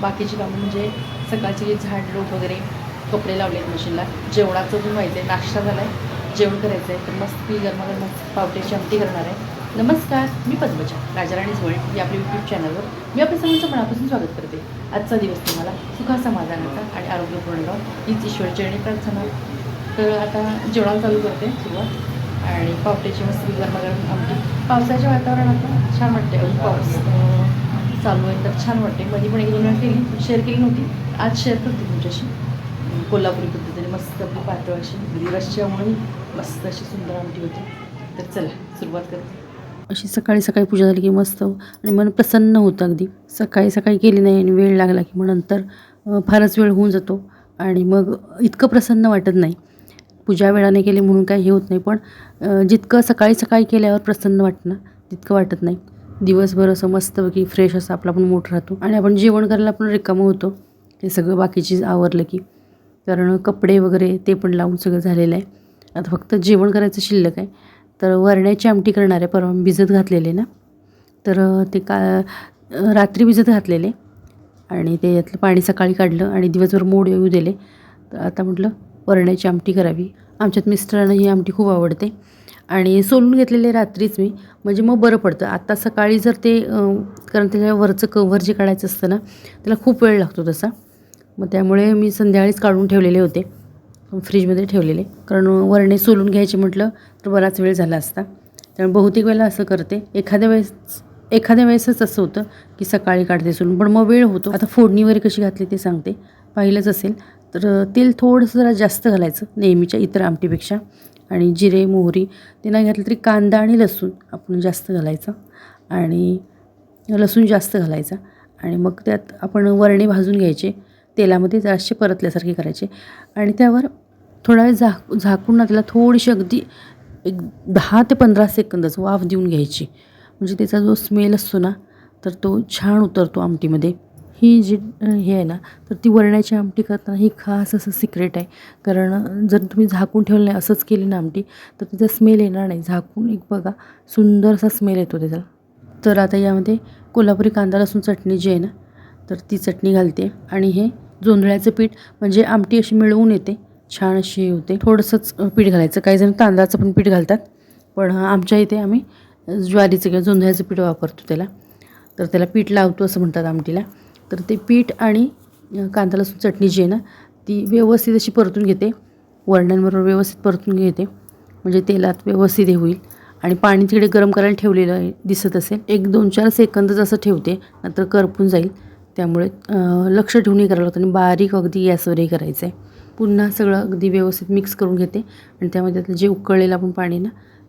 बाकीची कामं म्हणजे सकाळची जे झाड लोट वगैरे कपडे लावले आहेत मशीनला जेवणाचं पण व्हायचं आहे नाश्ता झाला आहे जेवण करायचं आहे तर मस्त मी गरमागरम पावट्याची आमटी करणार आहे. नमस्कार मी पद्मजा राजाराणी वर्ल्ड या आपल्या यूट्यूब चॅनलवर मी आपल्या सर्वांचं मनापासून स्वागत करते. आजचा दिवस तुम्हाला सुखा समाधानाचा आणि आरोग्यपूर्ण राहा हीच ईश्वरचरणी प्रार्थना. तर आता जेवणाला चालू करते सुरुवात. आणि पावट्याची मस्त गरमागरम आमटी. पावसाच्या वातावरणात छान वाटते अजून पाऊस. चालू आहे. तर छान वाटते मध्ये पण एक दोन वेळा केली. शेअर केली नव्हती. आज शेअर करते तुमच्याशी. कोल्हापुरी पद्धतीने मस्त आपली पातळ अशी घरी रश्श्यामुळे मस्त अशी सुंदर आमटी होती. तर चला सुरुवात करते. अशी सकाळी सकाळी पूजा झाली की मस्त आणि मन प्रसन्न होतं अगदी. सकाळी सकाळी केली नाही आणि वेळ लागला की मग नंतर फारच वेळ होऊन जातो आणि मग इतकं प्रसन्न वाटत नाही. पूजा वेळाने केली म्हणून काही हे होत नाही पण जितकं सकाळी सकाळी केल्यावर प्रसन्न वाटणं तितकं वाटत नाही. दिवसभर असं मस्तपैकी फ्रेश असं आपला पण मूड राहतो. आणि आपण जेवण करायला पण रिकामं होतो. हे सगळं बाकीची आवरलं की. कारण कपडे वगैरे ते पण लावून सगळं झालेलं आहे. आता फक्त जेवण करायचं शिल्लक आहे. तर वरण्याची आमटी करणार आहे. परवा भिजत घातलेले ना. तर ते का रात्री भिजत घातलेले. आणि ते यातलं पाणी सकाळी काढलं आणि दिवसभर मोड येऊ दिले. तर आता म्हटलं वरण्याची आमटी करावी. आमच्यात मिस्टरांना ही आमटी खूप आवडते. आणि सोलून घेतलेले रात्रीच मी. म्हणजे मग बरं पडतं. आता सकाळी जर ते कारण त्याच्या वरचं कव्हर जे काढायचं असतं ना त्याला खूप वेळ लागतो तसा. मग त्यामुळे मी संध्याकाळीच काढून ठेवलेले होते. फ्रीजमध्ये ठेवलेले. कारण वरणे सोलून घ्यायचे म्हटलं तर बराच वेळ झाला असता. त्यामुळे बहुतेक वेळेला असं करते. एखाद्या वेळेस एखाद्या वेळेसच असं होतं की सकाळी काढते सोलून. पण मग वेळ होतो. आता फोडणी वगैरे कशी घातली ते सांगते. पाहिलंच असेल. तर तेल थोडंसं जरा जास्त घालायचं नेहमीच्या इतर आमटीपेक्षा. आणि जिरे मोहरी ते नाही घातलं तरी कांदा आणि लसूण आपण जास्त घालायचं आणि लसूण जास्त घालायचा. आणि मग त्यात आपण वरणे भाजून घ्यायचे तेलामध्ये जराशे परतल्यासारखे करायचे आणि त्यावर थोडा वेळ झाक झाकून ना त्याला थोडीशी अगदी एक दहा ते पंधरा सेकंदच वाफ देऊन घ्यायची. म्हणजे त्याचा जो स्मेल असतो ना तर तो छान उतरतो आमटीमध्ये. ही जी हे आहे ना तर ती वरण्याची आमटी करताना ही खास असं सिक्रेट आहे. कारण जर तुम्ही झाकून ठेवलं नाही असंच केली ना आमटी तर त्याचा स्मेल येणार नाही. झाकून एक बघा सुंदर असा स्मेल येतो त्याचा. तर आता यामध्ये कोल्हापुरी कांदा लसूण चटणी जी आहे ना तर ती चटणी घालते. आणि हे जोंधळ्याचं पीठ म्हणजे आमटी अशी मिळवून येते छान अशी होते. थोडंसंच पीठ घालायचं. काही जण तांदळाचं पण पीठ घालतात. पण आमच्या इथे आम्ही ज्वारीचं किंवा जोंधळ्याचं पीठ वापरतो त्याला. तर त्याला पीठ लावतो असं म्हणतात आमटीला. तर ते पीठ आणि कांदा लसूण चटणी जी आहे ना ती व्यवस्थित अशी परतून घेते. वरण्यांबरोबर व्यवस्थित परतून घेते. म्हणजे तेलात व्यवस्थित हे होईल. आणि पाणी तिकडे गरम करायला ठेवलेलं आहे दिसत असेल. एक दोन चार सेकंदच असं ठेवते नंतर करपून जाईल. त्यामुळे लक्ष ठेवून हे करायला लागतं आणि बारीक अगदी गॅसवरही करायचं आहे पुन्हा सगळं अगदी व्यवस्थित मिक्स करून घेते. आणि त्यामध्ये त्यातलं जे उकळलेलं आपण पाणी ना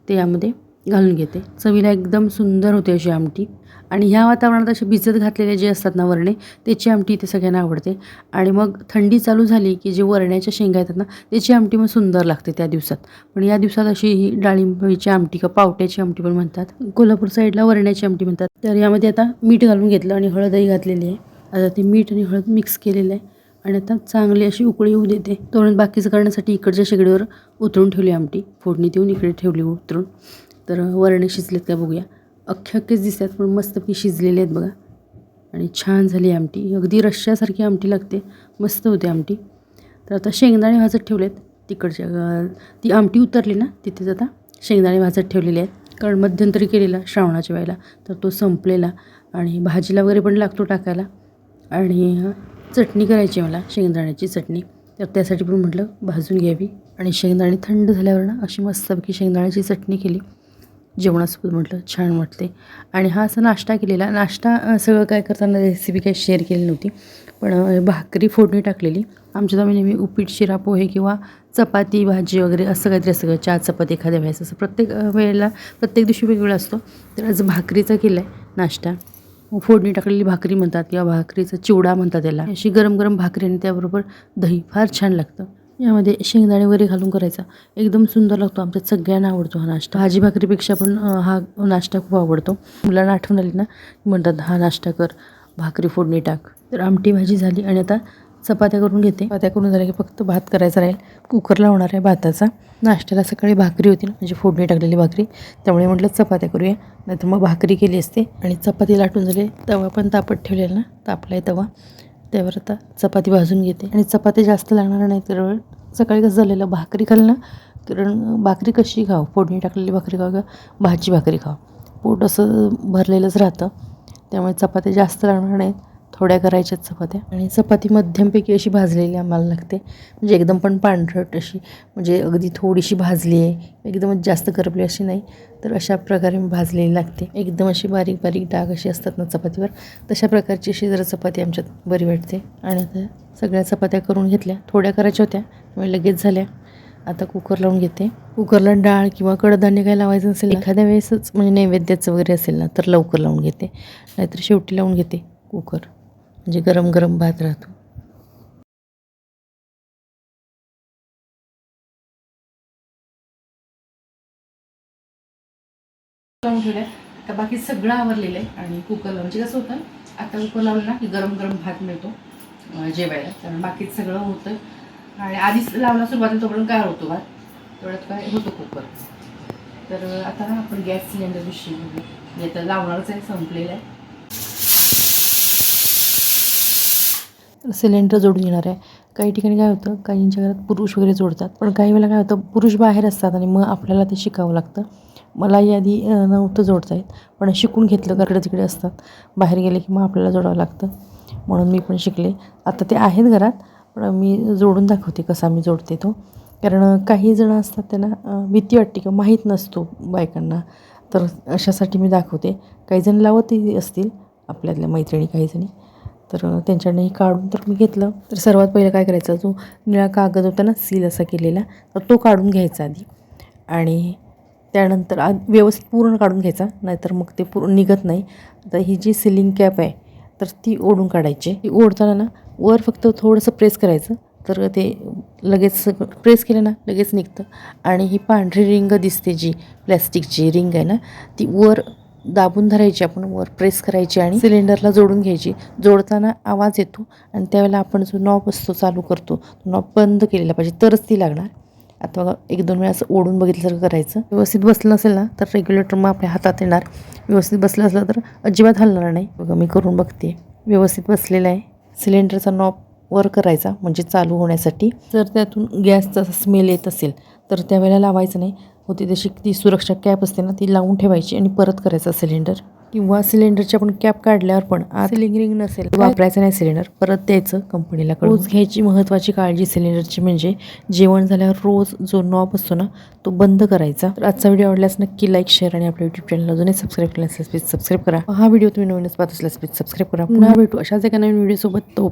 ते यामध्ये घालून घेते. चवीला एकदम सुंदर होते अशी आमटी. आणि ह्या वातावरणात असे भिजत घातलेले जे असतात ना वरणे त्याची आमटी इथे सगळ्यांना आवडते. आणि मग थंडी चालू झाली की जे वरण्याच्या शेंगा येतात ना त्याची आमटी मग सुंदर लागते त्या दिवसात. पण या दिवसात अशी ही डाळिंबीची आमटी का पावट्याची आमटी पण म्हणतात. कोल्हापूर साईडला वरण्याची आमटी म्हणतात. तर यामध्ये आता मीठ घालून घेतलं आणि हळदही घातलेली आहे. आता ते मीठ आणि हळद मिक्स केलेलं आहे. आणि आता चांगली अशी उकळी येऊ देते. तोरण बाकीचं करण्यासाठी इकडच्या शेगडीवर उतरून ठेवली आमटी. फोडणी देऊन इकडे ठेवली उतरून. तर वरणे शिजलेत का बघूया. अख्खे अख्खेच दिसतात पण मस्तपैकी शिजलेले आहेत बघा. आणि छान झाली आमटी. अगदी रश्श्यासारखी आमटी लागते. मस्त होते आमटी. तर आता शेंगदाणे भाजत ठेवलेत तिकडच्या ती आमटी उतरली ना तिथेच आता शेंगदाणे भाजत ठेवलेले आहेत. कारण मध्यंतरी केलेला श्रावणाच्या वेळेला तर तो संपलेला. आणि भाजीला वगैरे पण लागतो टाकायला. आणि चटणी करायची मला शेंगदाण्याची चटणी. तर त्यासाठी पण म्हटलं भाजून घ्यावी. आणि शेंगदाणे थंड झाल्यावर ना अशी मस्तपैकी शेंगदाण्याची चटणी केली. जेवणासोबत म्हटलं छान वाटते. आणि हा असा नाश्ता केलेला. नाश्ता सगळं काय करताना रेसिपी काही शेअर केली नव्हती. पण भाकरी फोडणी टाकलेली. आमच्यात आम्ही म्हणजे नेहमी उपीट शिरा पोहे किंवा चपाती भाजी वगैरे असं काहीतरी असतं चहा चपाती एखाद्या वेळेस. असं प्रत्येक वेळेला प्रत्येक दिवशी वेगवेगळा असतो. तर आज भाकरीचा केला आहे नाश्ता. फोडणी टाकलेली भाकरी म्हणतात किंवा भाकरीचा चिवडा म्हणतात त्याला अशी गरम गरम भाकरी आणि त्याबरोबर दही. फार छान लागतं. यामध्ये शेंगदाणे वगैरे घालून करायचा. एकदम सुंदर लागतो. आमच्यात सगळ्यांना आवडतो हा नाश्ता. भाजी भाकरीपेक्षा पण हा नाश्ता खूप आवडतो. मुलांना आठवण आली ना म्हणतात हा नाश्ता कर भाकरी फोडणी टाक. तर आमटी भाजी झाली आणि आता चपात्या करून घेते. चपात्या करून झाल्या की फक्त भात करायचा राहील. कुकरला होणार आहे भाताचा. नाश्त्याला सकाळी भाकरी होती ना म्हणजे फोडणी टाकलेली भाकरी. त्यामुळे म्हटलं चपात्या करूया. नाहीतर मग भाकरी केली असते आणि चपाती लाटून झाली. तवा पण तापत ठेवलेला ना तापला आहे तवा. त्यावर आता चपाती भाजून घेते. आणि चपाती जास्त लागणार नाही तर सकाळी कसं झालेलं भाकरी खाल ना कारण भाकरी कशी खाव? फोडणी टाकलेली भाकरी खाव किंवा भाजी भाकरी खाव. पोट असं भरलेलंच राहतं. त्यामुळे चपात्या जास्त लागणार नाहीत. थोड्या करायच्याच चपात्या. आणि चपाती मध्यमपैकी अशी भाजलेली आम्हाला लागते. म्हणजे एकदम पण पांढरट अशी. म्हणजे अगदी थोडीशी भाजली आहे. एकदमच जास्त करपली अशी नाही. तर अशा प्रकारे भाजलेली लागते. एकदम अशी बारीक बारीक डाग अशी असतात ना चपातीवर तशा प्रकारची अशी जरा चपाती आमच्यात बरी वाटते. आणि आता सगळ्या चपात्या करून घेतल्या. थोड्या करायच्या होत्या. त्यामुळे लगेच झाल्या. आता कुकर लावून घेते. कुकरला डाळ किंवा कडधान्य काय लावायचं असेल ना, एखाद्या वेळेसच म्हणजे नैवेद्याचं वगैरे असेल ना तर लवकर लावून घेते. नाहीतर शेवटी लावून घेते कुकर. म्हणजे गरम गरम भात राहतो. लावून ठेवल्या. आता बाकी सगळं आवरलेलं आहे आणि कुकर लावून म्हणजे कसं होतं आता कुकर लावलं ना की गरम गरम भात मिळतो जेवायला. कारण बाकीच सगळं होतं. आणि आधीच लावला सुरुवातीला तोपर्यंत काय होतो भात. तेवढ्यात काय होतो कुकर तर आता ना आपण गॅस सिलेंडर विषयी बोलू तर आता लावणारच आहे संपलेलं आहे. सिलेंडर जोडून येणार आहे. काही ठिकाणी काय होतं काहींच्या घरात पुरुष वगैरे जोडतात. पण काही वेळेला काय होतं पुरुष बाहेर असतात आणि मग आपल्याला ते शिकावं लागतं. मलाही यादी नव्हतं जोडता येत पण शिकून घेतलं कारण तिकडे असतात. बाहेर गेले की मग आपल्याला जोडावं लागतं. म्हणून मी पण शिकले. आता ते आहेत घरात पण मी जोडून दाखवते कसा मी जोडते तो. कारण काही जणं असतात त्यांना भीती वाटते किंवा माहीत नसतो बायकांना. तर अशासाठी मी दाखवते. काही जण लावतही असतील आपल्यातल्या मैत्रिणी काही जणी. तर त्यांच्याकडनंही काढून तर मी घेतलं. तर सर्वात पहिलं काय करायचं जो निळा कागद होता ना सील असा केलेला तर तो काढून घ्यायचा आधी. आणि त्यानंतर आ व्यवस्थित पूर्ण काढून घ्यायचा नाहीतर मग ते पूर्ण निघत नाही. आता ही जी सिलिंग कॅप आहे तर ती ओढून काढायची. ती ओढताना ना वर फक्त थोडंसं प्रेस करायचं तर ते लगेच प्रेस केलं ना लगेच निघतं. आणि ही पांढरी रिंग दिसते जी प्लॅस्टिकची रिंग आहे ना ती वर दाबून धरायची आपण वर प्रेस करायची आणि सिलेंडरला जोडून घ्यायची. जोडताना आवाज येतो आणि त्यावेळेला आपण जो नॉब असतो चालू करतो तो नॉब बंद केलेला पाहिजे तरच ती लागणार. आता बघा एक दोन वेळा असं ओढून बघितल्यासारखं करायचं. व्यवस्थित बसलं नसेल ना तर रेग्युलेटर मग आपल्या हातात येणार. व्यवस्थित बसलं असलं तर अजिबात हलणार नाही. बघा मी करून बघते. व्यवस्थित बसलेला आहे. सिलेंडरचा नॉब वर करायचा म्हणजे चालू होण्यासाठी. जर त्यातून गॅसचा स्मेल येत असेल तर त्यावेळेला लावायचं नाही. होती तशी ती सुरक्षा कॅप असते ना ती लावून ठेवायची आणि परत करायचा सिलेंडर किंवा सिलेंडरची आपण कॅप काढल्यावर पण आत सिलिंग नसेल. वापरायचं नाही सिलेंडर परत द्यायचं कंपनीला रोज घ्यायची महत्त्वाची काळजी सिलेंडरची म्हणजे जेवण झाल्यावर रोज जो नॉब असतो ना तो बंद करायचा. तर आजचा व्हिडिओ आवडल्यास नक्की लाईक शेअर आणि आपल्या युट्यूब चॅनल अजूनही सबस्क्राईब केला असेल प्लीज सबस्क्राईब करा. हा व्हिडिओ तुम्ही नवीनच पाहत असल्यास प्लीज सबस्क्राईब करा. पुन्हा भेटू अशाच एका नवीन व्हिडिओसोबत तो